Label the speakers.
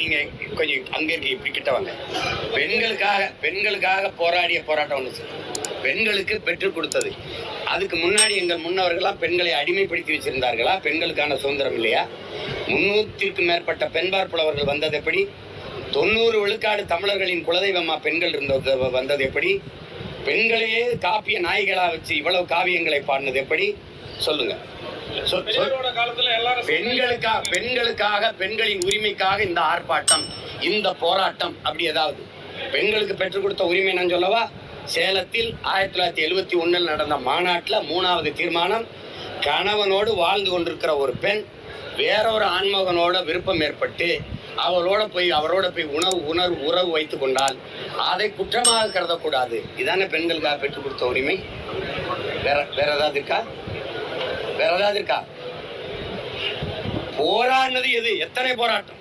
Speaker 1: நீங்கள் கொஞ்சம் அங்கே இருக்க இப்படி கிட்ட வாங்க. பெண்களுக்காக பெண்களுக்காக போராடிய போராட்டம் ஒன்று பெண்களுக்கு பெற்றுக் கொடுத்தது. அதுக்கு முன்னாடி எங்கள் முன்னவர்களாம் பெண்களை அடிமைப்படுத்தி வச்சிருந்தார்களா? பெண்களுக்கான சுதந்திரம் இல்லையா? முன்னூத்திற்கும் மேற்பட்ட பெண்பார் புலவர்கள் வந்தது எப்படி? தொண்ணூறு விழுக்காடு தமிழர்களின் குலதெய்வமா பெண்கள் இருந்தது வந்தது எப்படி? பெண்களையே காப்பிய நாய்களா வச்சு இவ்வளவு காவியங்களை பாடினது எப்படி? சொல்லுங்க. பெண்களுக்காக பெண்களுக்காக பெண்களின் உரிமைக்காக இந்த ஆர்ப்பாட்டம் இந்த போராட்டம் அப்படி ஏதாவது. பெண்களுக்கு பெற்றுக் கொடுத்த உரிமை நான் சொல்லவா? சேலத்தில் ஆயிரத்தி தொள்ளாயிரத்தி எழுவத்தி ஒண்ணில் நடந்த மாநாட்டில் மூணாவது தீர்மானம் கணவனோடு வாழ்ந்து கொண்டிருக்கிற ஒரு பெண் வேறொரு ஆண்மகனோட விருப்பம் ஏற்பட்டு அவளோட போய் அவரோட போய் உணவு உணர்வு உறவு வைத்து கொண்டால் அதை குற்றமாக கருதக்கூடாது. இதானே பெண்களுக்காக பெற்றுக் கொடுத்த உரிமை? வேற வேற ஏதாவது இருக்கா? ஏதாவது இருக்கா? போராடினது எது? எத்தனை போராட்டம்?